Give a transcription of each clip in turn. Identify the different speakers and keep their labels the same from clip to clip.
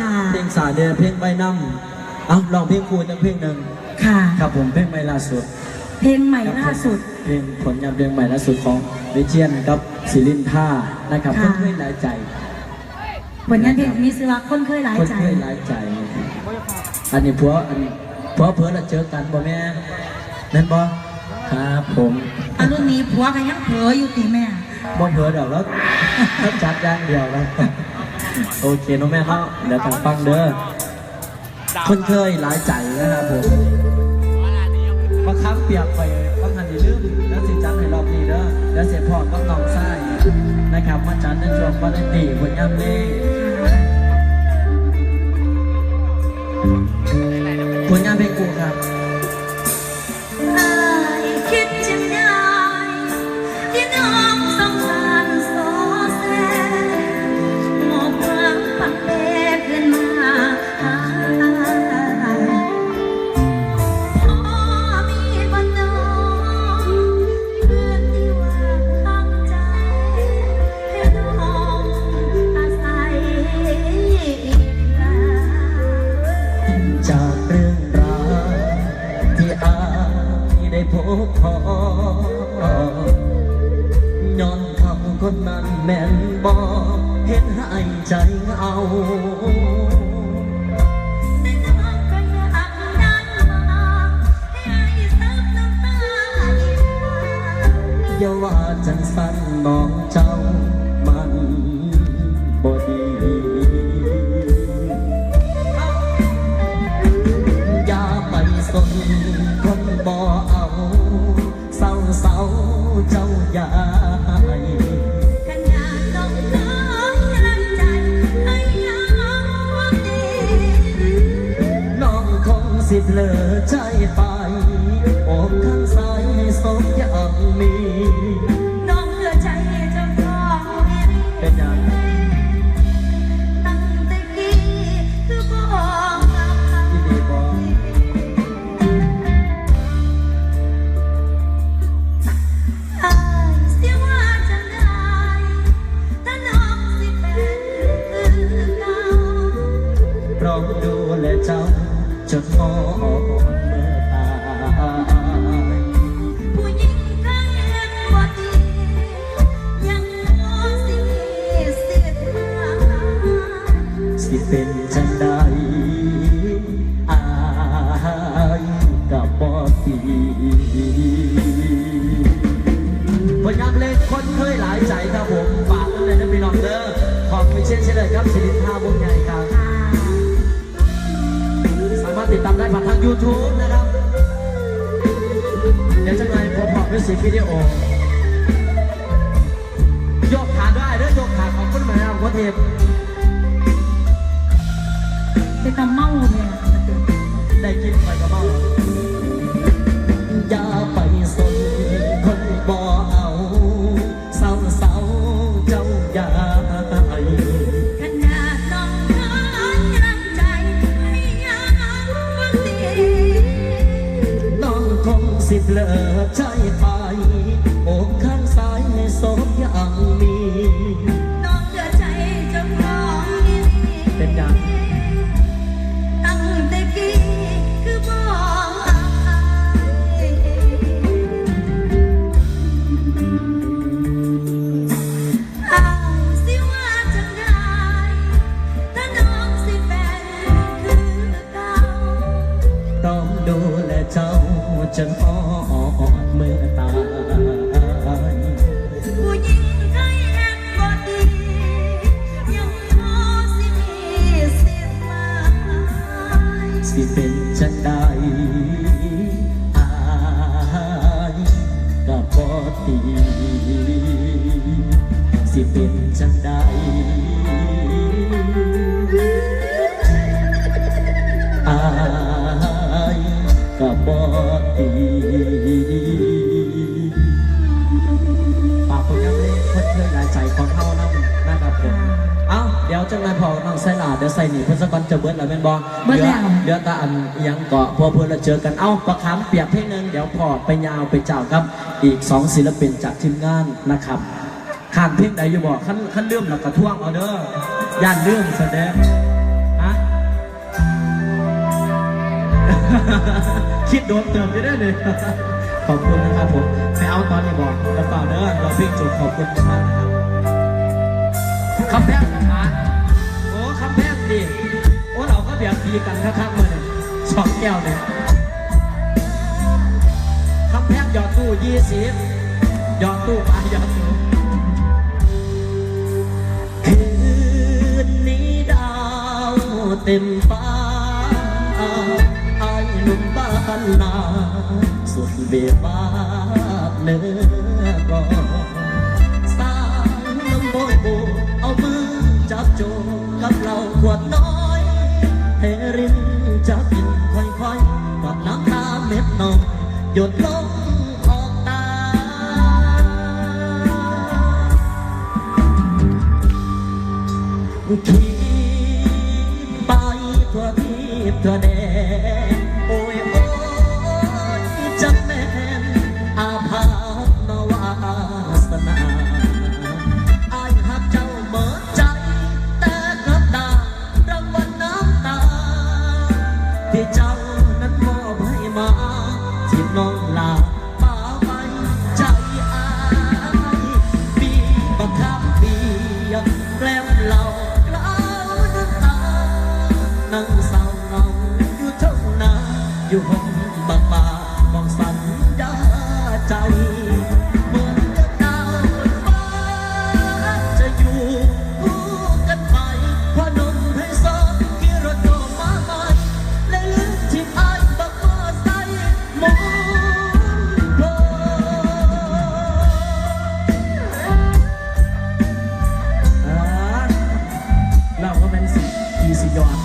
Speaker 1: ค่ะ
Speaker 2: เพลงสาเดเพลงใบน้ำเอาลองเพลงครูจังเพลงหนึ่ง
Speaker 1: ค่ะ
Speaker 2: ครับผมเพลงใหม่ล่าสุด
Speaker 1: เพลงใหม่ล่าสุด
Speaker 2: เพลงผลงานเพลงใหม่ล่าสุดของวิเชียนกับศิลินท่านะครับ
Speaker 1: ค่ะ
Speaker 2: เพื่อนๆหลายใจ
Speaker 1: ผลงานเพลงนี้ซื้อว่าคนเคยหลาย
Speaker 2: คน
Speaker 1: ใจ
Speaker 2: เคยหลายใจ อันนี้ผัวอันผัวเพื่อนเราเจอกันบ่แม่นั่นบ่ครับผม
Speaker 1: อันรุ่นนี้ผัวกันยังเผลออยู่ตีแม่
Speaker 2: บ่เพื่อเดี๋ยวแล้วแล้วจัดอย่างเดียวแล้ว โอเคน้องแม่เขาเดี๋ยวทางฟังเด้อคนเคยหลายใจนะครับผมบางครั้งเปียกไปบางครั้งอย่าลืมแล้วสิจัดให้รอบนี้เด้อแล้วเสียพอก็น้องไส้นะครับมาจัดในช่วงวันตีผลงานเพลงผลงานเพลงกูครับ
Speaker 1: พบพอนอ
Speaker 2: นเขาคนนั้นแม่นบอกเห็นหา
Speaker 1: ยใจเอาอ
Speaker 2: ย่าว่าจังสันมองเจ้า ๆเจ้าอย่าให้
Speaker 1: ขนาดน้องน้องรังใจให้ยังหวังดี
Speaker 2: น้องคงสิบเพลอใจไปโอกข้างซ้ายให้สมยังมี
Speaker 1: บ่
Speaker 2: ตี
Speaker 1: ผ
Speaker 2: ลงานเพลงคนเคยหลายใจครับผมฝากกันเลยนะพี่น้องเด้อขอบคุณเช่นเช่นเลยครับศิรินทาวงใหญ่ครับ สามารถติดตามได้ผ่านทาง YouTube นะครับ เดี๋ยวจะไงผมบอกด้วยสิวิดีโอ ยกขาได้เด้อยกขาของคุณหมายเอาหัวเทป
Speaker 1: เป็นตาเมาเนี่ย
Speaker 2: ได้กินไปกับเมาอ ย่า ปีสิเป็
Speaker 1: นจัง
Speaker 2: ใดอายกับปอตีปากคนยังเล่คนเคยหลายใจของเฮานั่นนะครับผม วจังเลยพอน้องใส่หลาเดี๋ยวใส่หนีเพื่อนสักวันจะเบิดแล้วเป็นบอล
Speaker 1: เบิดแล้ว
Speaker 2: เดี๋ยวตาอันยังเกาะพอเพื่อนเราเจอกันเอ้าประคำเปียกเพลงนึงเดี๋ยวพอไปยาวไปเจ้าครับ อีกสองศิลปินจากทีมงานนะครับข้ามเพลงใดอยู่บอกขั้นขั้นเลื่อมหลักกระท่วงเอาเด้อย่านเลื่อมแสดงฮะคิดโดนเติมจะได้เลยขอบคุณนะครับผมไปเอาตอนนี้บอกกระเปล่าเด้อเราพิ่งจบขอบคุณมากนะครับคำแพง ทีกันข้างๆมาเนี่ยสองแก้วเนี่ยคำแพงหยอดตู้ยี่สิบหยอดตู้ไปหยอดตู้คืนนี้ดาวเต็มฟ้าไอายหนุ่มบ้านนาสุดเบียบาเนื้อกลองสายน้ำโบยโบเอามือจับโจกับเราขวดน้อย รินจะบกินค่อยๆกับน้ำตาเม็ดนองหยดลงออกตาขี่ไปทั่วทิพย์ทั่วแดน อยู่ห้องบักบามองสัญญาใจเหมือนกับดาวบนฟ้าจะอยู่คู่กันไปพอหนุ่มให้สองขี่รถโยมมาใหม่และลืมที่อายบักมาใส่หมอนโพอ่าเราก็เป็นสิกีสิยอน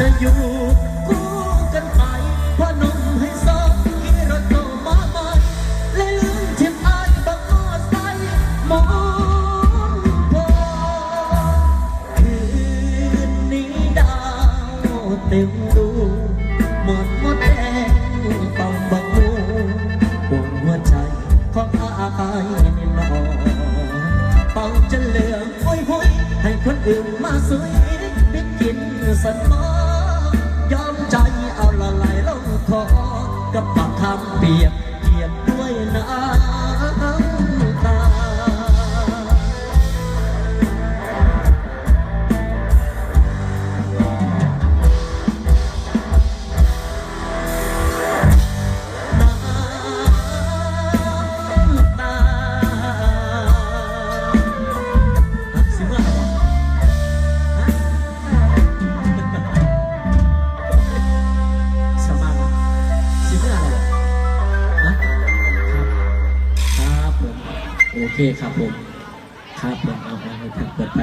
Speaker 2: จะอยู่คู่กันไปพราะหนุ่มให้สองขี่รถโตมาใหม่และลืมที่อายบังมอไซค์มองพอคืนนี้ดาวเต็มดวงหมดหมดแดงต้องบังมูห่วงหัวใจของอายนี่หนอเป่าจะเหลืองโอ้ยโหยให้คนอื่นมาซื้อไปกินสันมอ ยอมใจเอาละลายลงคอกับปากคำเปียกเปียกด้วยน้ำ เคครับผม ครับผมเอาเอาเอาเปิดไป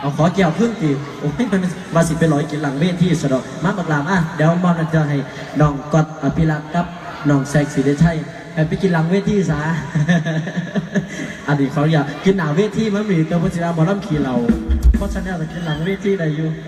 Speaker 2: เอาขอเกี่ยวครึ่งตีโอ้ยมันมาสิเป็นร้อยกินหลังเวทีสะดอกมาบักลามอะเดี๋ยวมอนจะให้น้องกอดอภิรักษ์กับน้องแซกสีเดชัยให้ไปกินหลังเวทีซะอันนี้เขาอยากกินหนาเวทีมันมีตัวพัชราบอลลัมขี่เราเพราะฉะนั้นเราจะกินหลังเวทีได้อยู่